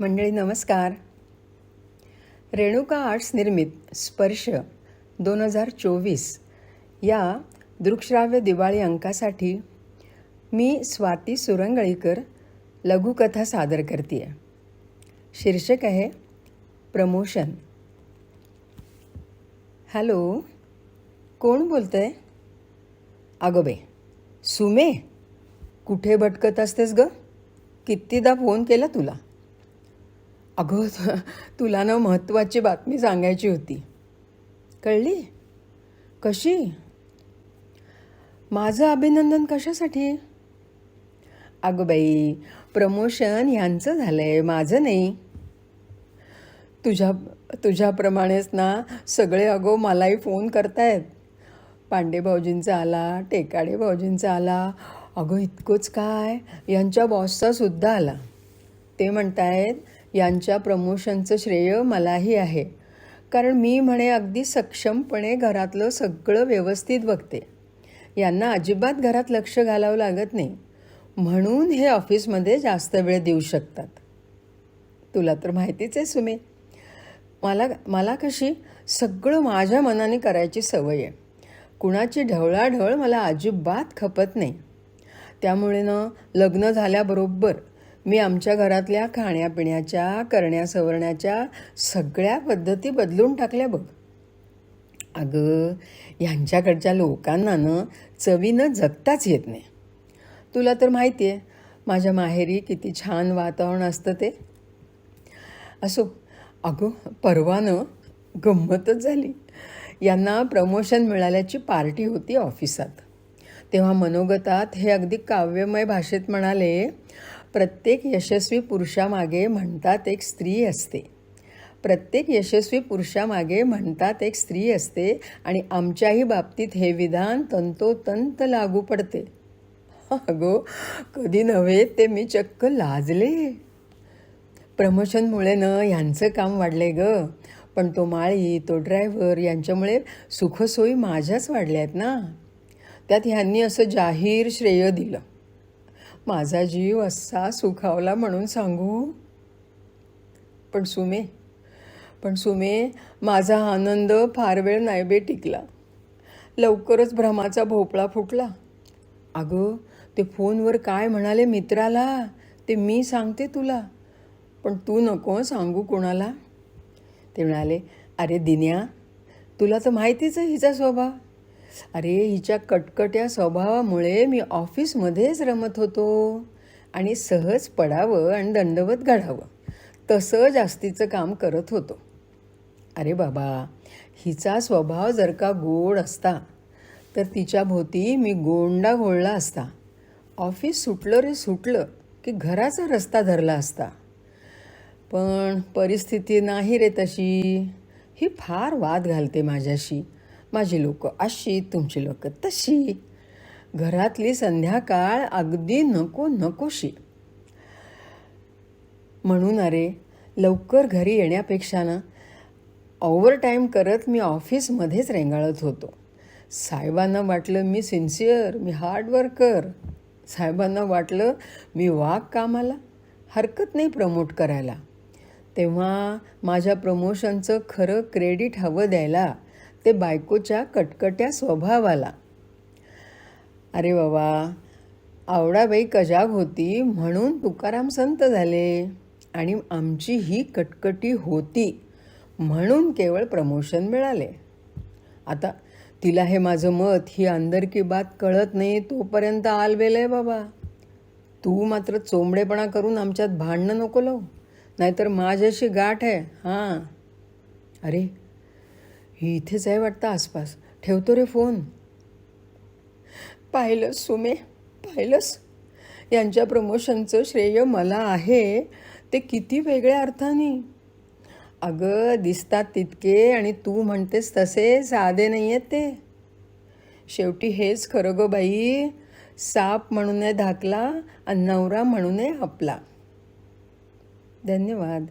मंडळी नमस्कार. रेणुका आर्ट्स निर्मित स्पर्श दोन हजार चोवीस या दृकश्राव्य दिवाळी अंकासाठी मी स्वाती सुरंगळीकर लघुकथा सादर करते आहे शीर्षक आहे प्रमोशन. हॅलो कोण बोलतंय? अगं बे सुमे कुठे भटकत असतेस ग? कितीदा फोन केला तुला? अगं तुला ना महत्त्वाची बातमी सांगायची होती. कळली? कशी? माझं अभिनंदन कशासाठी? अगं बाई प्रमोशन ह्यांचं झालं आहे माझं नाही. तुझ्या तुझ्याप्रमाणेच ना सगळे अगो मलाही फोन करतायत. पांडे भाऊजींचा आला टेकाडे भाऊजींचा आला. अगं इतकंच काय? यांच्या बॉसचा सुद्धा आला. ते म्हणतायत यांच्या प्रमोशनचं श्रेय मलाही आहे. कारण मी म्हणे अगदी सक्षमपणे घरातलं सगळं व्यवस्थित बघते. यांना अजिबात घरात लक्ष घालावं लागत नाही. म्हणून हे ऑफिसमध्ये जास्त वेळ देऊ शकतात. तुला तर माहितीच आहे सुमे. मला मला कशी सगळं माझ्या मनाने करायची सवय आहे. कुणाची ढवळाढवळ मला अजिबात खपत नाही. त्यामुळे ना लग्न झाल्याबरोबर मी आमच्या घरातल्या खाण्यापिण्याच्या करण्या सवरण्याच्या सगळ्या पद्धती बदलून टाकल्या बघ. अगं ह्यांच्याकडच्या लोकांना ना चवीनं जगताच येत नाही. तुला तर माहिती आहे माझ्या माहेरी किती छान वातावरण असतं ते. असो अगं परवानं गंमतच झाली. यांना प्रमोशन मिळाल्याची पार्टी होती ऑफिसात. तेव्हा मनोगतात हे अगदी काव्यमय भाषेत म्हणाले प्रत्येक यशस्वी पुरुषामागे म्हणतात एक स्त्री असते. प्रत्येक यशस्वी पुरुषामागे म्हणतात एक स्त्री असते आणि आमच्याही बाबतीत हे विधान तंतोतंत लागू पडते. अगो कधी नव्हे ते मी चक्क लाजले. प्रमोशनमुळे न ह्यांचं काम वाढले ग. पण तो माळी तो ड्रायव्हर यांच्यामुळे सुखसोयी माझ्याच वाढल्या आहेत ना. त्यात ह्यांनी असं जाहीर श्रेय दिलं. माझा जीव असा सुखावला म्हणून सांगू. पण सुमे पण सुमे माझा आनंद फार वेळ नाही बे टिकला. लवकरच भ्रमाचा भोपळा फुटला. अगं ते फोनवर काय म्हणाले मित्राला? ते मी सांगते तुला. पण तू नको सांगू कोणाला. ते म्हणाले अरे दिन्या तुला तर माहितीच आहे हिचा स्वभाव. अरे हिच्या कटकट्या स्वभावामुळे मी ऑफिसमध्येच रमत होतो. आणि सहज पडावं आणि दंडवत घडावं. तसं जास्तीचं काम करत होतो. अरे बाबा हिचा स्वभाव जर का गोड असता तर तिच्या भोवती मी गोंडा घोळला असता. ऑफिस सुटलं रे सुटलं की घराचा रस्ता धरला असता. पण परिस्थिती नाही रे तशी. ही फार वाद घालते माझ्याशी. माझी लोक अशी तुमची लोक तशी. घरातली संध्याकाळ अगदी नको नकोशी. म्हणून अरे लवकर घरी येण्यापेक्षा ना ओव्हरटाईम करत मी ऑफिसमध्येच रेंगाळत होतो. साहेबांना वाटलं मी सिन्सिअर मी हार्डवर्कर साहेबांना वाटलं मी वाघ कामाला हरकत नाही प्रमोट करायला. तेव्हा माझ्या प्रमोशनचं खरं क्रेडिट हवं द्यायला ते बायकोच्या कटकट्या स्वभावाला. अरे बाबा आवडाबाई कजाग होती म्हणून तुकाराम संत झाले आणि आमची ही कटकटी होती म्हणून केवळ प्रमोशन मिळाले. आता तिला हे माझं मत ही अंदरकी बात कळत नाही तोपर्यंत आलवेल आहे बाबा. तू मात्र चोंबडेपणा करून आमच्यात भांडणं नको लावू नाहीतर माझ्याशी गाठ आहे. हां. अरे ही इथेच आहे वाटतं आसपास. ठेवतो रे फोन. पाहिलंस सुमे पाहिलंस? यांच्या प्रमोशनचं श्रेय मला आहे. ते किती वेगळ्या अर्थाने. अगं दिसतात तितके आणि तू म्हणतेस तसे साधे नाही आहेत ते. शेवटी हेच खरं गं बाई. साप म्हणून धाकला आणि नवरा म्हणून आपला. धन्यवाद.